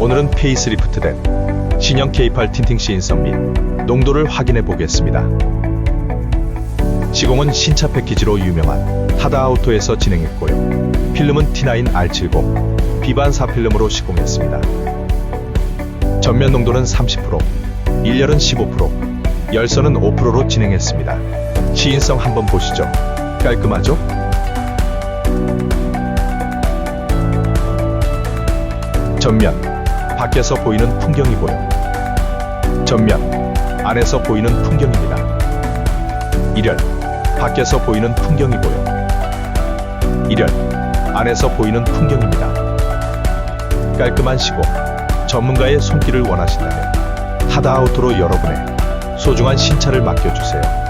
오늘은 페이스리프트된 신형 K8 틴팅 시인성 및 농도를 확인해 보겠습니다. 시공은 신차 패키지로 유명한 하다아우토에서 진행했고요. 필름은 T9R70 비반 4필름으로 시공했습니다. 전면 농도는 30%, 일열은 15%, 열선은 5%로 진행했습니다. 시인성 한번 보시죠. 깔끔하죠? 전면, 밖에서 보이는 풍경이 보여. 전면, 안에서 보이는 풍경입니다. 일열, 밖에서 보이는 풍경이 보여. 일열, 안에서 보이는 풍경입니다. 깔끔한 시공, 전문가의 손길을 원하신다면 하다아우토로 여러분의 소중한 신차를 맡겨주세요.